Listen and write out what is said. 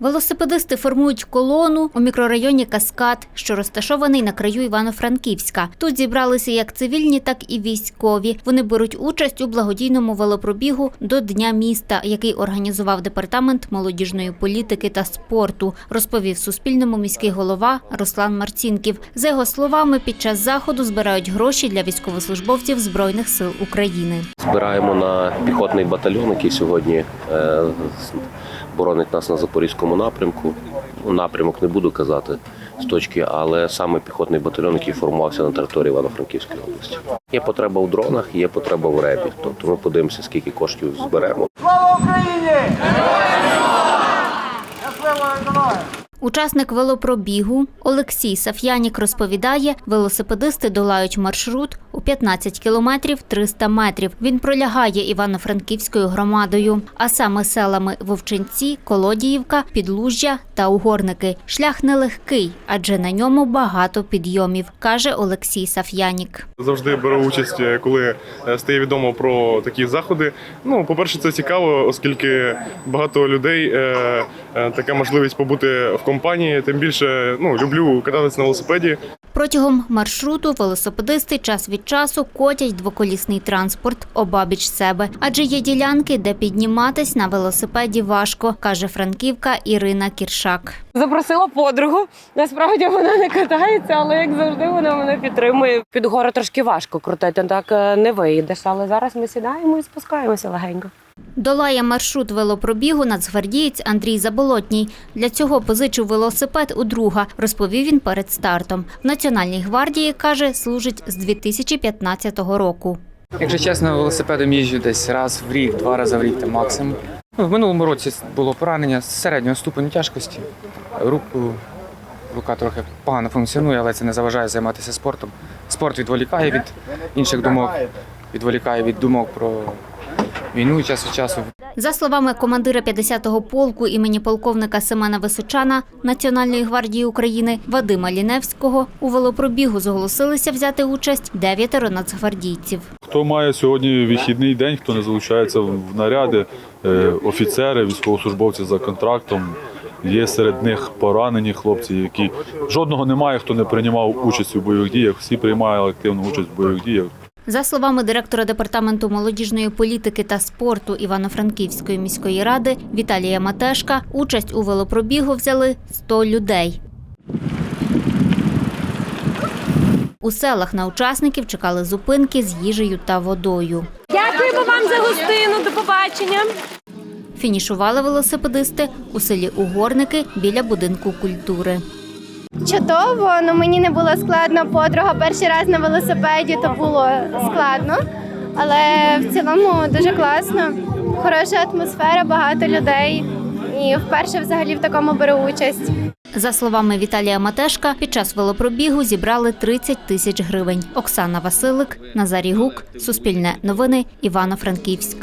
Велосипедисти формують колону у мікрорайоні Каскад, що розташований на краю Івано-Франківська. Тут зібралися як цивільні, так і військові. Вони беруть участь у благодійному велопробігу до Дня міста, який організував департамент молодіжної політики та спорту, розповів Суспільному міський голова Руслан Марцінків. За його словами, під час заходу збирають гроші для військовослужбовців Збройних сил України. Збираємо на піхотний батальйон, який сьогодні е, боронить нас на запорізькому напрямку. Напрямок не буду казати з точки, але саме піхотний батальйон, який формувався на території Івано-Франківської області. Є потреба в дронах, є потреба в ребі. Тобто ми подивимося, скільки коштів зберемо. Слава Україні! Учасник велопробігу Олексій Саф'янік розповідає, велосипедисти долають маршрут у 15 кілометрів 300 метрів. Він пролягає Івано-Франківською громадою, а саме селами Вовчинці, Колодіївка, Підлужжя та Угорники. Шлях нелегкий, адже на ньому багато підйомів, каже Олексій Саф'янік. Завжди беру участь, е, коли е, стає відомо про такі заходи. Ну, по-перше, це цікаво, оскільки багато людей е, така можливість побути в компанії. Тим більше ну, люблю кататися на велосипеді. Протягом маршруту велосипедисти час від часу котять двоколісний транспорт обабіч себе, адже є ділянки, де підніматись на велосипеді важко, каже франківка Ірина Кіршак. Запросила подругу. Насправді вона не катається, але як завжди вона мене підтримує. Під гору трошки важко крутити, так е, не виїдеш. Але зараз ми сідаємо і спускаємося легенько. Долає маршрут велопробігу нацгвардієць Андрій Заболотній. Для цього позичив велосипед у друга, розповів він перед стартом. В Національній гвардії каже, служить з 2015 року. Якщо чесно, велосипедом їжджу десь раз в рік, два рази в рік там максимум. Ну, в минулому році було поранення середнього ступеню тяжкості. Руку, рука трохи погано функціонує, але це не заважає займатися спортом. Спорт відволікає від інших думок, відволікає від думок про війну час від часу. За словами командира 50-го полку імені полковника Семена Височана Національної гвардії України Вадима Ліневського, у велопробігу зголосилися взяти участь дев'ятеро нацгвардійців. Хто має сьогодні вихідний день, хто не залучається в наряди, е, офіцери, військовослужбовці за контрактом. Є серед них поранені хлопці, які жодного немає, хто не приймав участь у бойових діях. Всі приймали активну участь в бойових діях. За словами директора департаменту молодіжної політики та спорту Івано-Франківської міської ради Віталія Матешка, участь у велопробігу взяли 100 людей. У селах на учасників чекали зупинки з їжею та водою. Дякуємо вам за гостину. До побачення. Фінішували велосипедисти у селі Угорники біля будинку культури. Чудово, ну мені не було складно. Подруга перший раз на велосипеді, то було складно. Але в цілому дуже класно. Хороша атмосфера, багато людей. І вперше взагалі в такому беру участь. За словами Віталія Матешка, під час велопробігу зібрали 30 тисяч гривень. Оксана Василик, Назарій Гук, Суспільне новини, Івано-Франківськ.